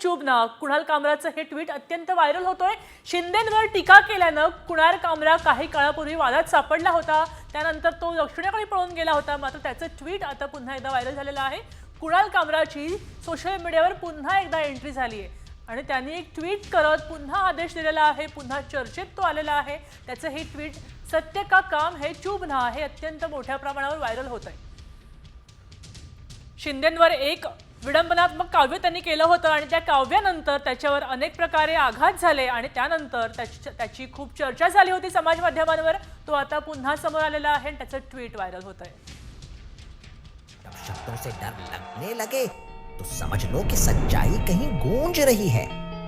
चुबना कुणाल कामराचं हे ट्विट अत्यंत व्हायरल होतोय. शिंदेंवर टीका केल्यानं कुणाल कामरा काही काळापूर्वी वादात सापडला होता. त्यानंतर तो दक्षिणेकडे पळून गेला होता. मात्र त्याचं ट्विट आता पुन्हा एकदा व्हायरल झालेलं आहे. कुणाल कामराची सोशल मीडियावर पुन्हा एकदा एंट्री झाली आहे. आणि त्यांनी एक ट्विट करत पुन्हा आदेश दिलेला आहे. पुन्हा चर्चेत तो आलेला आहे. त्याचं हे ट्विट सत्य का काम हे चुबना? हे अत्यंत मोठ्या प्रमाणावर व्हायरल होत आहे शिंदेंवर एक विडंबनात्मक काव्य त्यांनी केलं होतं आणि त्या काव्यानंतर त्याच्यावर अनेक प्रकारे आघात झाले आणि त्यानंतर त्याची त्याची खूप चर्चा झाली होती समाज माध्यमांवर. तो आता पुन्हा समोर आलेला आहे आणि त्याचं ट्विट व्हायरल होत आहे शब्दों से डर लगने लगे तो समझ लो कि सच्चाई कहीं गूंज रही है।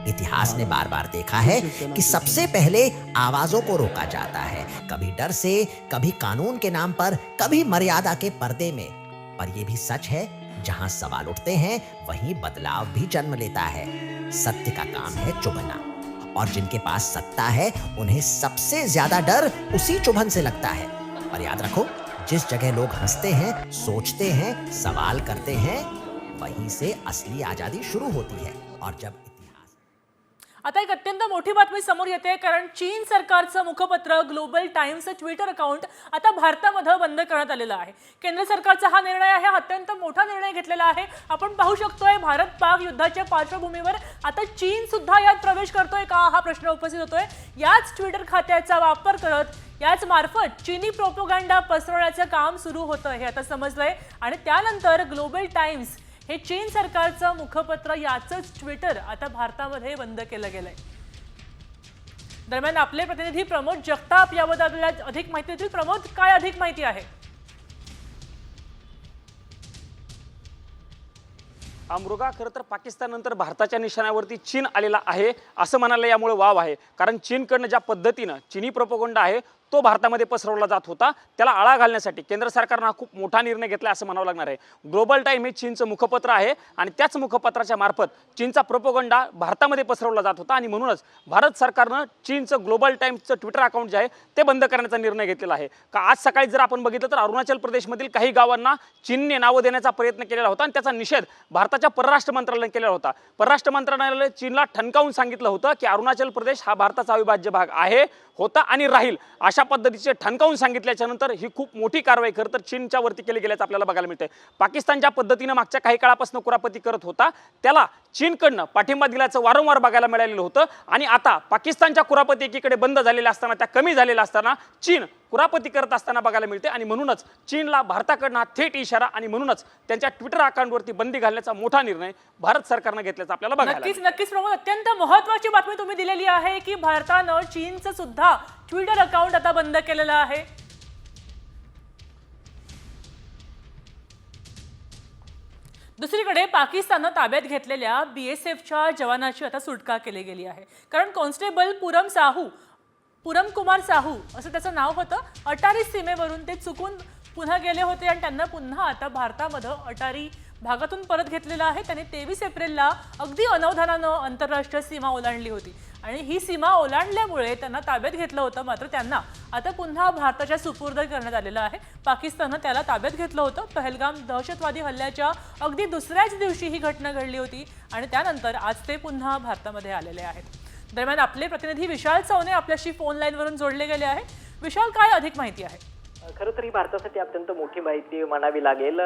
इतिहास ने बार बार देखा है कि सबसे पहले आवाजों को रोका जाता है। कभी डर से कभी कानून के नाम पर कभी मर्यादा के पर्दे में। पर यह भी सच है जहाँ सवाल उठते हैं, वहीं बदलाव भी जन्म लेता है। सत्य का काम है चुभना। और जिनके पास सत्ता है, उन्हें सबसे ज़्यादा डर उसी चुभन से लगता है। और याद रखो, जिस जगह लोग हँसते हैं, सोचते हैं, सवाल करते हैं, वहीं से असली आज़ादी शुरू होती है। और जब आता एक अत्यंत मोठी बातमी समोर येते कारण चीन सरकारचं मुखपत्र ग्लोबल टाइम्सचं ट्विटर अकाउंट आता भारतामध्ये बंद करण्यात आलेलं आहे. केंद्र सरकारचा हा निर्णय आहे हा अत्यंत मोठा निर्णय घेतलेला आहे. आपण पाहू शकतोय भारत पाक युद्धाच्या पार्श्वभूमीवर आता चीन सुद्धा यात प्रवेश करतोय का हा प्रश्न उपस्थित होतोय. याच ट्विटर खात्याचा वापर करत याच मार्फत चीनी प्रोपोगंडा पसरवण्याचं काम सुरू होतं हे आता समजलंय. आणि त्यानंतर ग्लोबल टाइम्स हे चीन सरकारचं मुखपत्र याचंच ट्विटर आता भारतामध्ये बंद केलं गेलंय. दरम्यान आपले प्रतिनिधी प्रमोद जगताप याबद्दल आपल्याला अधिक माहिती देतील. प्रमोद काय अधिक माहिती आहे? हा मृगा खरं तर पाकिस्ताननंतर भारताच्या निशाण्यावरती चीन आलेला आहे असं म्हणायला यामुळे वाव आहे. कारण चीनकडनं ज्या पद्धतीनं चिनी प्रपोगंड आहे तो भारतामध्ये पसरवला जात होता. त्याला आळा घालण्यासाठी केंद्र सरकारनं हा खूप मोठा निर्णय घेतला असं म्हणावं लागणार आहे. ग्लोबल टाईम हे चीनचं मुखपत्र आहे आणि त्याच मुखपत्राच्या मार्फत चीनचा प्रोपोगंडा भारतामध्ये पसरवला जात होता आणि म्हणूनच भारत सरकारनं चीनचं ग्लोबल टाईम्सचं ट्विटर अकाउंट जे आहे ते बंद करण्याचा निर्णय घेतलेला आहे. का आज सकाळी जर आपण बघितलं तर अरुणाचल प्रदेशमधील काही गावांना चीनने नावं देण्याचा प्रयत्न केलेला होता आणि त्याचा निषेध भारताच्या परराष्ट्र मंत्रालयाने केलेला होता. परराष्ट्र मंत्रालयाने चीनला ठणकावून सांगितलं होतं की अरुणाचल प्रदेश हा भारताचा अविभाज्य भाग आहे होता आणि राहील अशा पद्धतीचे ठणकावून सांगितल्याच्यानंतर ही खूप मोठी कारवाई खरं तर चीनच्या वरती केली गेल्याचं आपल्याला बघायला मिळते पाकिस्तान ज्या पद्धतीनं मागच्या काही काळापासून कुरापती करत होता त्याला चीनकडनं पाठिंबा दिल्याचं वारंवार बघायला मिळालेलं होतं. आणि आता पाकिस्तानच्या कुरापती एकीकडे बंद झालेल्या असताना त्या कमी झालेल्या असताना चीन कुरापती करत असताना बघायला मिळते. आणि म्हणूनच चीनला भारताकडनं हा थेट इशारा आणि म्हणूनच त्यांच्या ट्विटर अकाउंटवरती बंदी घालण्याचा मोठा निर्णय भारत सरकारनं घेतल्याचं आपल्याला बघायला नक्कीच नक्कीच प्रमोद. अत्यंत महत्वाची बातमी तुम्ही दिलेली आहे की भारतानं चीनचं सुद्धा ट्विटर अकाउंट आता बंद केलेलं आहे. दुसरीकडे पाकिस्ताननं ताब्यात घेतलेल्या बी एस एफच्या जवानाची आता सुटका केली गेली आहे. कारण कॉन्स्टेबल पुरम साहू पुरमकुमार साहू असं त्याचं नाव होतं अटारी सीमेवरून ते चुकून पुन्हा गेले होते आणि त्यांना पुन्हा आता भारतामध्ये अटारी भागातून परत घेतलेलं आहे. त्यांनी तेवीस एप्रिलला अगदी अनवधानानं आंतरराष्ट्रीय सीमा ओलांडली होती. आणि ही सीमा ओलांडल्यामुळे त्यांना ताब्यात घेतलं होतं मात्र त्यांना आता पुन्हा भारताच्या सुपूर्द करण्यात आलेलं आहे. पाकिस्ताननं त्याला ताब्यात घेतलं होतं. पहलगाम दहशतवादी हल्ल्याच्या अगदी दुसऱ्याच दिवशी ही घटना घडली होती आणि त्यानंतर आज ते पुन्हा भारतामध्ये आलेले आहेत. दरम्यान आपले प्रतिनिधी विशाल चौने आपल्याशी फोन लाईनवरून जोडले गेले आहे विशाल काय अधिक माहिती आहे? खरं तर ही भारतासाठी अत्यंत मोठी माहिती म्हणावी लागेल.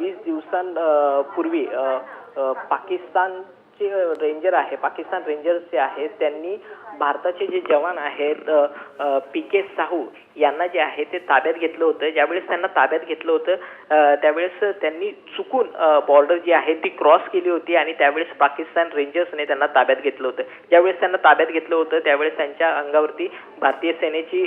वीस दिवसांपूर्वी पाकिस्तान जे पाकिस्तानचे रेंजर आहे पाकिस्तान रेंजर्स जे आहेत त्यांनी भारताचे जे जवान आहेत पी के साहू यांना जे आहे ते ताब्यात घेतलं होतं. ज्यावेळेस त्यांना ताब्यात घेतलं होतं त्यावेळेस त्यांनी चुकून बॉर्डर जी आहे ती क्रॉस केली होती आणि त्यावेळेस पाकिस्तान रेंजर्सने त्यांना ताब्यात घेतलं होतं. ज्यावेळेस त्यांना ताब्यात घेतलं होतं त्यावेळेस त्यांच्या अंगावरती भारतीय सेनेची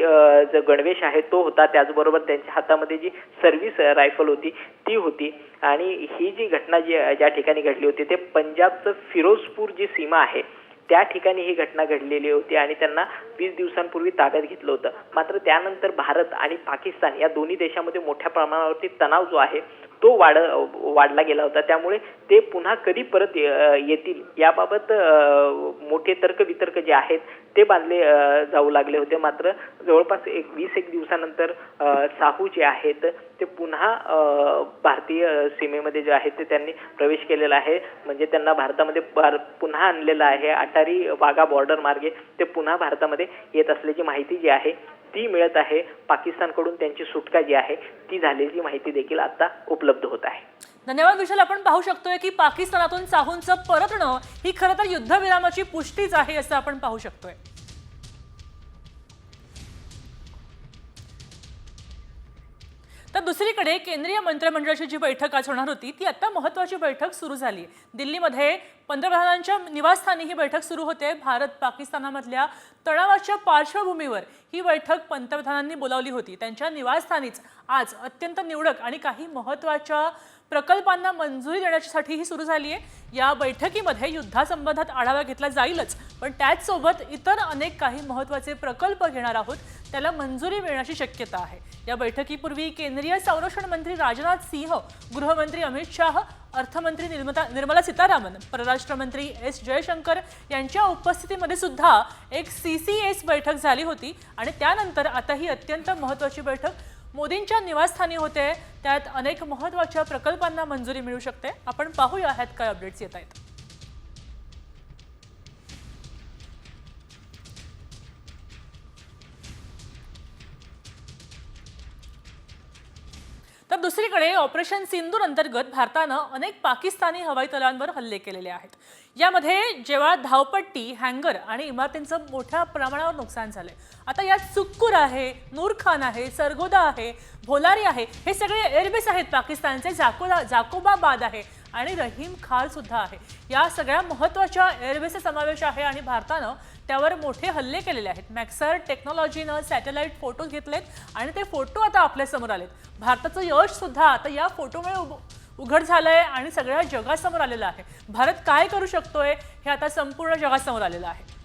जो गणवेश आहे तो होता. त्याचबरोबर त्यांच्या हातामध्ये जी सर्व्हिस रायफल होती ती होती. आणि ही जी घटना जी ज्या ठिकाणी घडली होती ते पंजाबचं फिरोजपूर जी सीमा आहे त्या ठिकाणी ही घटना घडलेली होती आणि त्यांना वीस दिवसांपूर्वी ताब्यात घेतलं होतं. मात्र त्यानंतर भारत आणि पाकिस्तान या दोन्ही देशामध्ये मोठ्या प्रमाणावरती तणाव जो आहे तो वाढ वाढला गेला होता. त्यामुळे ते पुन्हा कधी परत येतील याबाबत मोठे तर्क वितर्क जे आहेत ते बांधले जाऊ लागले होते. मात्र जवळपास एक वीस एक दिवसानंतर साहू जे आहेत ते पुन्हा भारतीय सीमेमध्ये जे आहेत ते त्यांनी प्रवेश केलेला आहे. म्हणजे त्यांना भारतामध्ये पुन्हा आणलेलं आहे. अटारी वाघा बॉर्डर मार्गे ते पुन्हा भारतामध्ये येत असल्याची माहिती जी आहे ती मिळत आहे. पाकिस्तानकडून त्यांची सुटका जी आहे ती झालेली माहिती देखील आता उपलब्ध होत आहे. धन्यवाद विशाल. आपण पाहू शकतोय की पाकिस्तानातून चाहूंचं परतणं ही खरं तर युद्धविरामाची पुष्टीच आहे असं आपण पाहू शकतोय. तर दुसरीकडे केंद्रीय मंत्रिमंडळाची जी बैठक आज होणार होती ती आता महत्वाची बैठक सुरू झाली. दिल्लीमध्ये पंतप्रधानांच्या निवासस्थानी ही बैठक सुरू होते. भारत पाकिस्तानामधल्या तणावाच्या पार्श्वभूमीवर ही बैठक पंतप्रधानांनी बोलावली होती. त्यांच्या निवासस्थानीच आज अत्यंत निवडक आणि काही महत्त्वाच्या प्रकल्पांना मंजुरी देण्यासाठी ही सुरू झाली आहे या बैठकीमध्ये युद्धासंबंधात आढावा घेतला जाईलच पण त्याचसोबत इतर अनेक काही महत्त्वाचे प्रकल्प घेणार आहोत. त्याला मंजुरी मिळण्याची शक्यता आहे. या बैठकीपूर्वी केंद्रीय संरक्षण मंत्री राजनाथ सिंह गृहमंत्री अमित शाह अर्थमंत्री निर्मता निर्मला सीतारामन परराष्ट्र मंत्री एस जयशंकर यांच्या उपस्थितीमध्ये सुद्धा एक सी सी एस बैठक झाली होती आणि त्यानंतर आता ही अत्यंत महत्त्वाची बैठक. मोदींच्या निवासस्थानी होते. त्यात अनेक महत्त्वाच्या प्रकल्पांना मंजुरी मिळू शकते. आपण पाहूया ह्यात काय अपडेट्स येत आहेत. दुसरीकडे ऑपरेशन सिंदूर अंतर्गत भारतानं अनेक पाकिस्तानी हवाई तलावांवर हल्ले केलेले आहेत. यामध्ये जेव्हा धावपट्टी हँगर आणि इमारतींचं मोठ्या प्रमाणावर नुकसान झालंय. आता यात सुक्कूर आहे नूरखान आहे सरगोदा आहे भोलारी आहे हे सगळे एअरबेस आहेत पाकिस्तानचे. जाकोला जाकोबाबाद आहे. आणि रहीम खाल सुद्धा आहे. या सगळ्या महत्त्वाच्या एअरवेचा समावेश आहे आणि भारतानं त्यावर मोठे हल्ले केलेले आहेत. मॅक्सर टेक्नॉलॉजीनं सॅटेलाइट फोटो घेतलेत आणि ते फोटो आता आपल्यासमोर आलेत. भारताचं यश सुद्धा आता या फोटोमुळे उभ- उघड आहे आणि सगळ्या जगासमोर आलेलं आहे. भारत काय करू शकतोय हे आता संपूर्ण जगासमोर आलेलं आहे.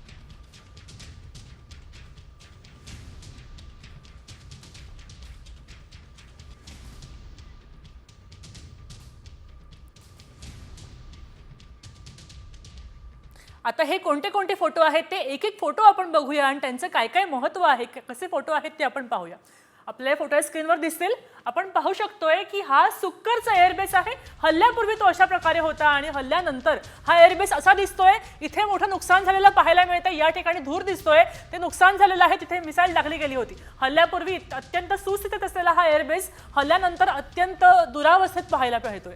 आता हे कोणते कोणते फोटो आहेत ते एक एक फोटो आपण बघूया आणि त्यांचं काय काय महत्त्व आहे कसे फोटो आहेत ते आपण पाहूया. आपल्या फोटो स्क्रीनवर दिसतील आपण पाहू शकतोय की हा सुक्करचा एअरबेस आहे. हल्ल्यापूर्वी तो अशा प्रकारे होता आणि हल्ल्यानंतर हा एअरबेस असा दिसतोय इथे मोठं नुकसान झालेलं पाहायला मिळतं या ठिकाणी धूर दिसतोय. ते नुकसान झालेलं आहे. तिथे मिसाईल टाकली गेली होती. हल्ल्यापूर्वी अत्यंत सुस्थितीत असलेला हा एअरबेस हल्ल्यानंतर अत्यंत दुरावस्थेत पाहायला मिळतोय.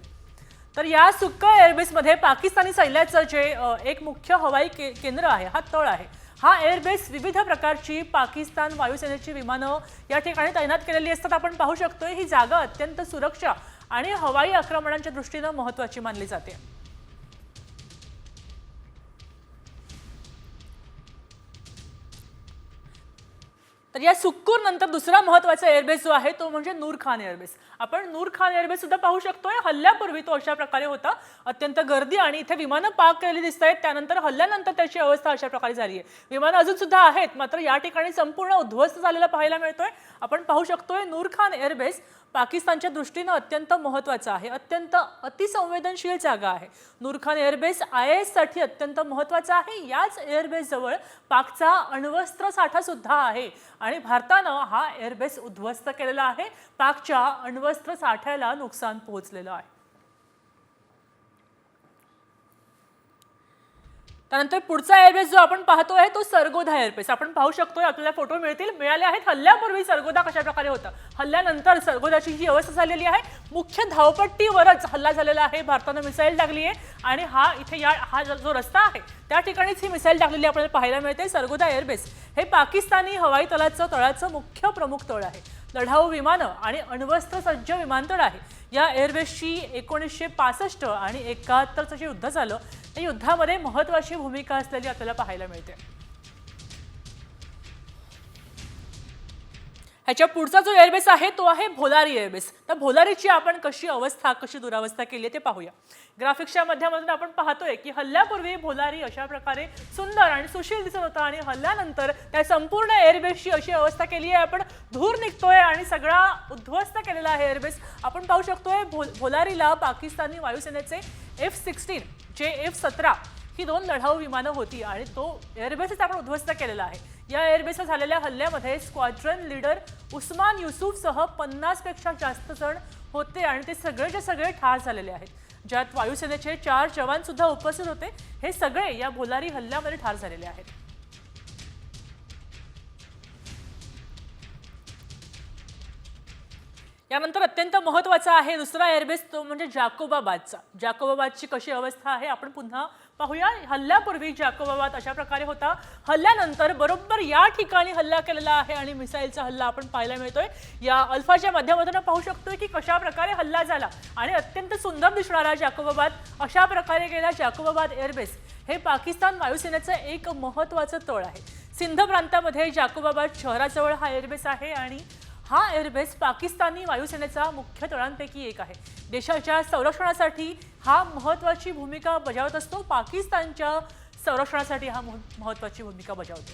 तर या सुक्का एअरबेसमध्ये पाकिस्तानी सैन्याचं जे एक मुख्य हवाई के केंद्र आहे हा तळ आहे. हा एअरबेस विविध प्रकारची पाकिस्तान वायुसेनेची विमानं या ठिकाणी तैनात केलेली असतात. आपण पाहू शकतोय ही जागा अत्यंत सुरक्षा आणि हवाई आक्रमणांच्या दृष्टीनं महत्त्वाची मानली जाते. तर या सुक्कूर नंतर दुसरा महत्त्वाचा एअरबेस जो आहे तो म्हणजे नूर खान एअरबेस आपण नूर खान एअरबेस सुद्धा पाहू शकतोय. हल्ल्यापूर्वी तो अशा प्रकारे होता. अत्यंत गर्दी आणि इथे विमानं पार्क केलेली दिसत आहेत. त्यानंतर हल्ल्यानंतर त्याची अवस्था अशा प्रकारे झाली आहे. विमानं अजून सुद्धा आहेत मात्र या ठिकाणी संपूर्ण उद्ध्वस्त झालेला पाहायला मिळतोय. आपण पाहू शकतोय नूर खान एअरबेस पाकिस्तानच्या दृष्टीनं अत्यंत महत्त्वाचं आहे. अत्यंत अतिसंवेदनशील जागा आहे. नूरखान एअरबेस आय एससाठी अत्यंत महत्त्वाचा आहे. याच एअरबेसजवळ पाकचा अण्वस्त्र साठा सुद्धा आहे. आणि भारतानं हा एअरबेस उद्ध्वस्त केलेला आहे. पाकच्या अण्वस्त्र साठ्याला नुकसान पोहोचलेलं आहे. त्यानंतर पुढचा एअरबेस जो आपण पाहतो आहे तो सरगोधा एअरबेस आपण पाहू शकतो आपल्याला फोटो मिळतील. मिळाले आहेत. हल्ल्यापूर्वी सरगोधा कशा प्रकारे होता? हल्ल्यानंतर सरगोधाची जी अवस्था झालेली आहे. मुख्य धावपट्टीवरच हल्ला झालेला आहे. भारतानं मिसाईल टाकली आहे. आणि हा इथे या हा जो- रस्ता आहे त्या ठिकाणीच ही मिसाईल टाकलेली आपल्याला पाहायला मिळते. सरगोधा एअरबेस हे पाकिस्तानी हवाई तळाचं तळाचं मुख्य प्रमुख तळ आहे. लढाऊ विमानं आणि अण्वस्त्र सज्ज विमानतळ आहे. या एअरबेसची एकोणीसशे पासष्ट आणि एकाहत्तरचं जे युद्ध झालं युद्धामध्ये महत्वाची भूमिका असलेली आपल्याला पाहायला मिळते. ह्याच्या पुढचा जो एअरबेस आहे तो आहे भोलारी एअरबेस तर भोलारीची आपण कशी अवस्था कशी दुरावस्था केली आहे ते पाहूया. ग्राफिक्सच्या माध्यमातून आपण पाहतोय की हल्ल्यापूर्वी भोलारी अशा प्रकारे सुंदर आणि सुशील दिसत होता आणि हल्ल्यानंतर त्या संपूर्ण एअरबेसची अशी अवस्था केली आहे. आपण धूर निघतोय आणि सगळा उद्ध्वस्त केलेला आहे एअरबेस आपण पाहू शकतोय भो भोलारीला पाकिस्तानी वायुसेनेचे एफ सिक्स्टीन जे एफ सतरा ही दोन लढाऊ विमानं होती आणि तो एअरबेसच आपण उद्ध्वस्त केलेला आहे. या एअरबेसवर झालेल्या हल्ल्यामध्ये स्क्वॉड्रन लीडर उस्मान युसुफसह पन्नासपेक्षा जास्त जण होते आणि ते सगळेचे सगळे ठार झालेले आहेत. ज्यात वायुसेनेचे चार जवानसुद्धा उपस्थित होते. हे सगळे या भोलारी हल्ल्यामध्ये ठार झालेले आहेत. यानंतर अत्यंत महत्त्वाचा आहे दुसरा एअरबेस तो म्हणजे जाकोबाबादचा. जाकोबाबादची कशी अवस्था आहे आपण पुन्हा पाहूया. हल्ल्यापूर्वी जाकोबाबाद अशा प्रकारे होता. हल्ल्यानंतर बरोबर या ठिकाणी हल्ला केलेला आहे आणि मिसाईलचा हल्ला आपण पाहायला मिळतोय. या अल्फाच्या माध्यमातून पाहू शकतोय की कशा प्रकारे हल्ला झाला आणि अत्यंत सुंदर दिसणारा जाकोबाबाद अशा प्रकारे गेला जाकोबाबाद एअरबेस हे पाकिस्तान वायुसेनेचं एक महत्त्वाचं तळ आहे. सिंध प्रांतामध्ये जाकोबाबाद शहराजवळ हा एअरबेस आहे आणि हा एअरबेस पाकिस्तानी वायुसेनेचा मुख्य तळांपैकी एक आहे. देशाच्या संरक्षणासाठी हा महत्त्वाची भूमिका बजावत असतो. पाकिस्तानच्या संरक्षणासाठी हा महत्त्वाची भूमिका बजावतो.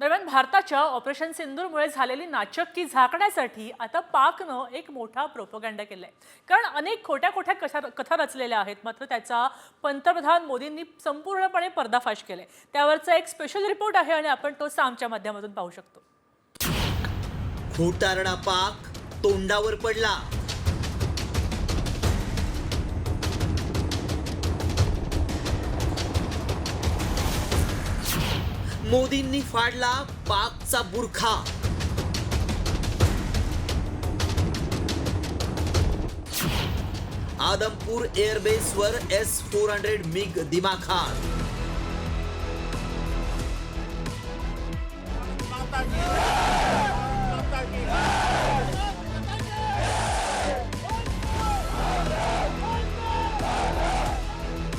दरम्यान भारताच्या ऑपरेशन सिंदूरमुळे झालेली नाचक्की झाकण्यासाठी आता पाकनं एक मोठा प्रोपोगँडा केलाय. कारण अनेक खोट्या खोट्या कशा कथा रचलेल्या आहेत. मात्र त्याचा पंतप्रधान मोदींनी संपूर्णपणे पर्दाफाश केलाय. त्यावरचा एक स्पेशल रिपोर्ट आहे आणि आपण तो सामच्या माध्यमातून पाहू शकतो. खोटारडा पाक तोंडावर पडला. मोदींनी फाडला पाकचा बुरखा. आदमपूर एअरबेसवर एस फोर हंड्रेड मिग दिमाखात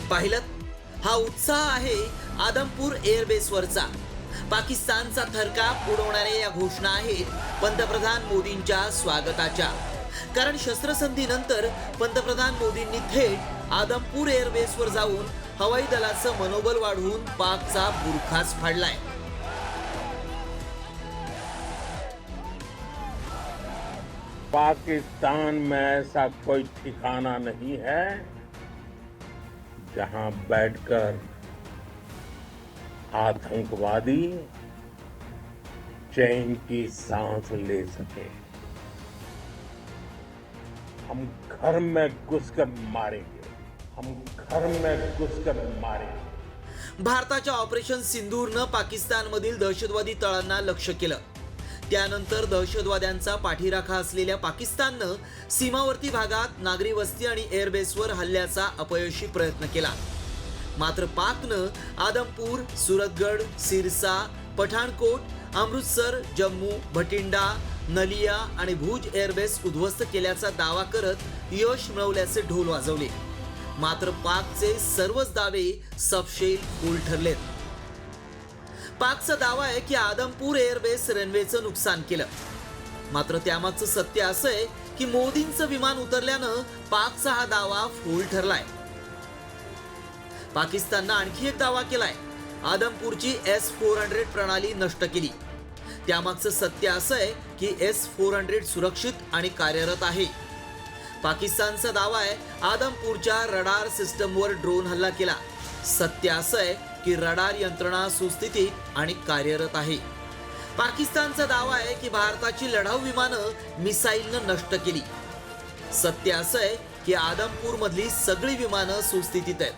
पाहिलं? हा उत्साह आहे आदमपूर एअरबेसवरचा. पाकिस्तानचा थरकाप उडवणाऱ्या या घोषणा आहेत पंतप्रधान मोदींच्या स्वागताच्या. कारण शस्त्रसंधीनंतर पंतप्रधान मोदींनी थेट आदमपूर एअरबेसवर जाऊन हवाई दलाचं मनोबल वाढवून पाकचा बुरखाच फाडलाय. पाकिस्तान में ऐसा कोई ठिकाना नहीं है जहां बैठकर आतंकवादी चैन की सांस ले सके। हम घर में घुसकर मारेंगे। हम घर में घुसकर मारेंगे। भारताच्या ऑपरेशन सिंधूरनं पाकिस्तानमधील दहशतवादी तळांना लक्ष केलं. त्यानंतर दहशतवाद्यांचा पाठीराखा असलेल्या पाकिस्ताननं सीमावर्ती भागात नागरी वस्ती आणि एअरबेसवर हल्ल्याचा अपयशी प्रयत्न केला. मात्र पाकनं आदमपूर सुरतगड सिरसा पठाणकोट अमृतसर जम्मू भटिंडा नलिया आणि भुज एअरबेस उद्ध्वस्त केल्याचा दावा करत यश मिळवल्याचे ढोल वाजवले. मात्र पाकचे सर्वच दावे सपशेल फूल ठरलेत पाकचा दावा आहे की आदमपूर एअरबेस रनवेचं नुकसान केलं. मात्र त्यामागचं सत्य असं आहे की मोदींचं विमान उतरल्यानं पाकचा हा दावा फोल ठरलाय पाकिस्ताननं आणखी एक दावा केलाय. आदमपूरची एस फोर हंड्रेड प्रणाली नष्ट केली. त्यामागचं सत्य असं आहे की एस फोर हंड्रेड सुरक्षित आणि कार्यरत आहे. पाकिस्तानचा दावा आहे आदमपूरच्या रडार सिस्टमवर ड्रोन हल्ला केला. सत्य असं आहे की रडार यंत्रणा सुस्थितीत आणि कार्यरत आहे. पाकिस्तानचा दावा आहे की भारताची लढाऊ विमानं मिसाईलनं नष्ट केली. सत्य असं आहे की आदमपूरमधली सगळी विमानं सुस्थितीत आहेत.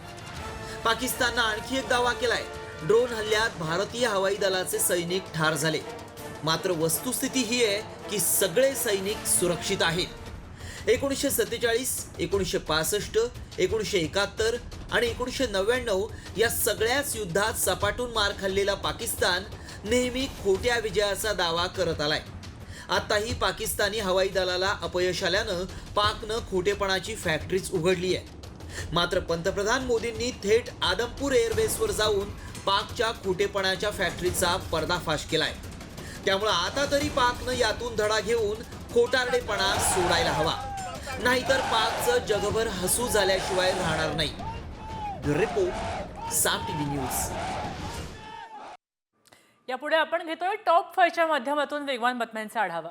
पाकिस्ताननं आणखी एक दावा केलाय. ड्रोन हल्ल्यात भारतीय हवाई दलाचे सैनिक ठार झाले. मात्र वस्तुस्थिती ही आहे की सगळे सैनिक सुरक्षित आहेत. एकोणीसशे सत्तेचाळीस एकोणीसशे पासष्ट एकोणीसशे एकाहत्तर आणि एकोणीसशे नव्याण्णव या सगळ्याच युद्धात सपाटून मार खाल्लेला पाकिस्तान नेहमी खोट्या विजयाचा दावा करत आलाय. आताही पाकिस्तानी हवाई दलाला अपयश आल्यानं पाकनं खोटेपणाची फॅक्टरीच उघडली आहे. मात्र पंतप्रधान मोदींनी थेट आदमपूर एअरबेसवर जाऊन पाकच्या खोटेपणाच्या फॅक्टरीचा पर्दाफाश केलाय. त्यामुळे आता तरी पाकनं यातून धडा घेऊन खोटारडेपणा सोडायला हवा. नाहीतर पाकचं जगभर हसू झाल्याशिवाय राहणार नाही. Report Saam TV news. यापुढे आपण घेतोय टॉप फायच्या माध्यमातून वेगवान बातम्यांचा आढावा.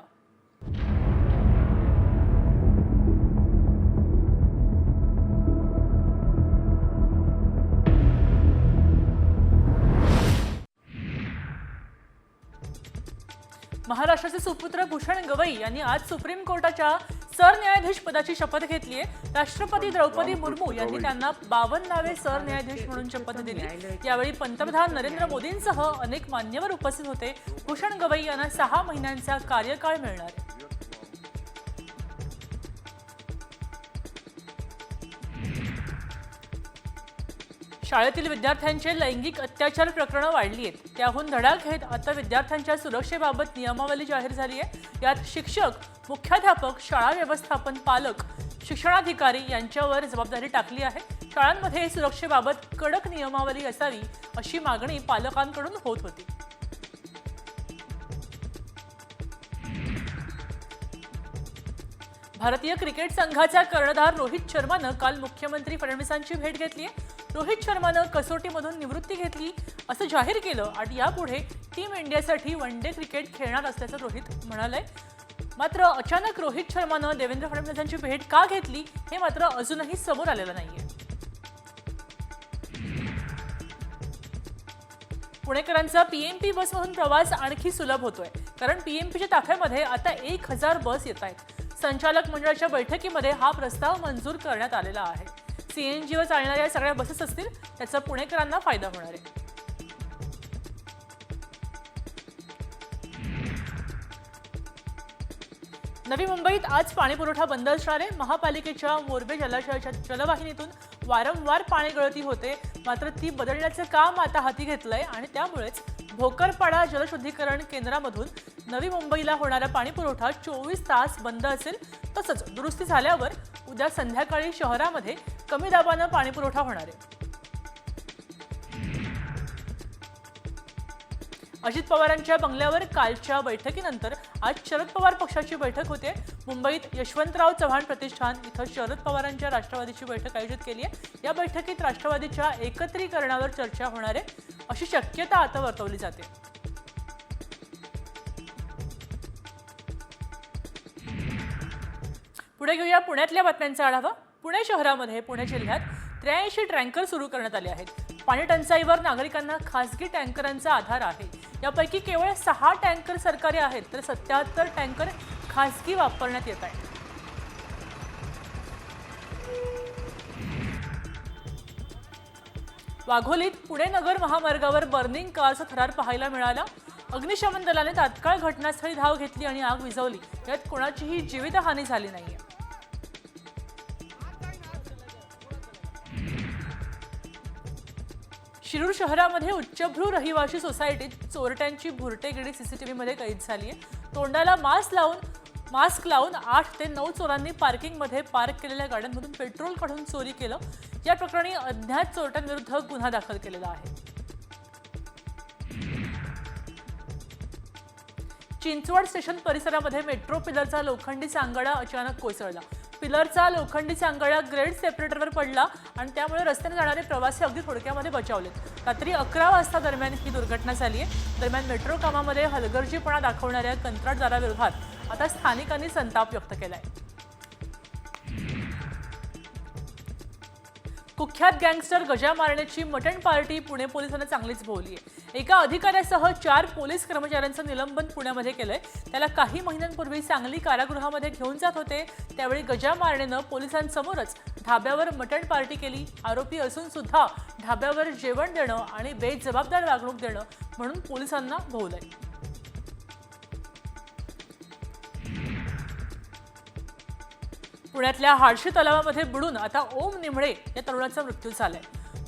महाराष्ट्राचे सुपुत्र भूषण गवई यांनी आज सुप्रीम कोर्टाच्या सरन्यायाधीश पदाची शपथ घेतली आहे. राष्ट्रपती द्रौपदी मुर्मू यांनी त्यांना बावन्नावे सरन्यायाधीश म्हणून शपथ दिली. यावेळी पंतप्रधान नरेंद्र मोदींसह अनेक मान्यवर उपस्थित होते. भूषण गवई यांना सहा महिन्यांचा कार्यकाळ मिळणार. शाळेतील विद्यार्थ्यांचे लैंगिक अत्याचार प्रकरणं वाढली आहेत. त्याहून धडा घेत आता विद्यार्थ्यांच्या सुरक्षेबाबत नियमावली जाहीर झाली आहे. यात शिक्षक मुख्याध्यापक शाळा व्यवस्थापन पालक शिक्षणाधिकारी यांच्यावर जबाबदारी टाकली आहे. शाळांमध्ये सुरक्षेबाबत कडक नियमावली असावी अशी मागणी पालकांकडून होत होती. भारतीय क्रिकेट संघाचा कर्णधार रोहित शर्मानं काल मुख्यमंत्री फडणवीसांची भेट घेतली आहे. रोहित शर्मानं कसोटीमधून निवृत्ती घेतली असं जाहीर केलं आणि यापुढे टीम इंडियासाठी वन डे क्रिकेट खेळणार असल्याचं रोहित म्हणालंय. मात्र अचानक रोहित शर्मानं देवेंद्र फडणवीसांची भेट का घेतली हे मात्र अजूनही समोर आलेलं नाहीये. पुणेकरांचा पीएमपी बसमधून प्रवास आणखी सुलभ होतोय. कारण पीएमपीच्या ताफ्यामध्ये आता एक हजार बस येत आहेत संचालक मंडळाच्या बैठकीमध्ये हा प्रस्ताव मंजूर करण्यात आलेला आहे. सीएनजीवर चालणाऱ्या सगळ्या बसेस असतील त्याचा पुणेकरांना फायदा होणार आहे. नवी मुंबईत आज पाणीपुरवठा बंद असणार आहे. महापालिकेच्या मोरबे जलाशयाच्या जलवाहिनीतून वारंवार पाणी गळती होते. मात्र ती बदलण्याचं काम आता हाती घेतलंय आणि त्यामुळेच भोकरपाडा जलशुद्धीकरण केंद्रामधून नवी मुंबईला होणारा पाणीपुरवठा चोवीस तास बंद असेल तसंच दुरुस्ती झाल्यावर उद्या संध्याकाळी शहरामध्ये कमी दाबानं पाणीपुरवठा होणार आहे. अजित पवारांच्या बंगल्यावर कालच्या बैठकीनंतर आज शरद पवार पक्षाची बैठक होते. मुंबईत यशवंतराव चव्हाण प्रतिष्ठान इथं शरद पवारांच्या राष्ट्रवादीची बैठक आयोजित केली आहे. या बैठकीत राष्ट्रवादीच्या एकत्रीकरणावर चर्चा होणार आहे. अशी शक्यता आता वर्तवली जाते. पुढे घेऊया पुण्यातल्या बातम्यांचा आढावा. पुणे शहरामध्ये पुणे जिल्ह्यात त्र्याऐंशी टँकर सुरू करण्यात आले आहेत. पाणी टंचाईवर नागरिकांना खासगी टँकरांचा आधार आहे. यापैकी केवळ सहा टँकर सरकारी आहेत तर सत्याहत्तर टँकर खासगी वापरण्यात येत आहेत. वाघोलीत पुणे नगर महामार्गावर बर्निंग कारचा थरार पाहायला मिळाला. अग्निशमन दलाने तात्काळ घटनास्थळी धाव घेतली आणि आग विझवली. यात कोणाचीही जीवितहानी झाली नाहीये. शिरूर शहरामध्ये उच्चभ्रू रहिवाशी सोसायटीत चोरट्यांची भुरटेगिरी सीसीटीव्हीमध्ये कैद झाली आहे. तोंडाला मास्क लावून मास्क लावून आठ ते नऊ चोरांनी पार्किंगमध्ये पार्क केलेल्या गाड्यांमधून पेट्रोल काढून चोरी केलं. या प्रकरणी अज्ञात चोरट्यांविरुद्ध गुन्हा दाखल केलेला आहे. चिंचवड स्टेशन परिसरामध्ये मेट्रो पिलरचा लोखंडी सांगाडा अचानक कोसळला. पिलरचा लोखंडी सांगाडा ग्रेड सेपरेटरवर पडला आणि त्यामुळे रस्त्याने जाणारे प्रवासी अगदी थोडक्यामध्ये बचावलेत. रात्री अकरा वाजता दरम्यान ही दुर्घटना झाली आहे. दरम्यान मेट्रो कामामध्ये हलगर्जीपणा दाखवणाऱ्या कंत्राटदाराविरोधात आता स्थानिकांनी संताप व्यक्त केला आहे कुख्यात गँगस्टर गजा मारण्याची मटण पार्टी पुणे पोलिसांना चांगलीच भोवली आहे एका अधिकाऱ्यासह चार पोलीस कर्मचाऱ्यांचं निलंबन पुण्यामध्ये केलंय. त्याला काही महिन्यांपूर्वी सांगली कारागृहामध्ये घेऊन जात होते. त्यावेळी गजा मारणेनं पोलिसांसमोरच ढाब्यावर मटण पार्टी केली. आरोपी असून सुद्धा ढाब्यावर जेवण देणं आणि बेजबाबदार वागणूक देणं म्हणून पोलिसांना भोवलंय. पुण्यातल्या हाडशी तलावामध्ये बुडून आता ओम निमळे या तरुणाचा मृत्यू झालाय.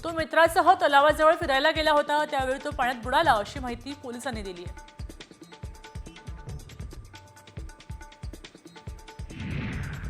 तो मित्रासह तलावाजवळ फिरायला गेला होता त्यावेळी तो पाण्यात बुडाला अशी माहिती पोलिसांनी दिली आहे.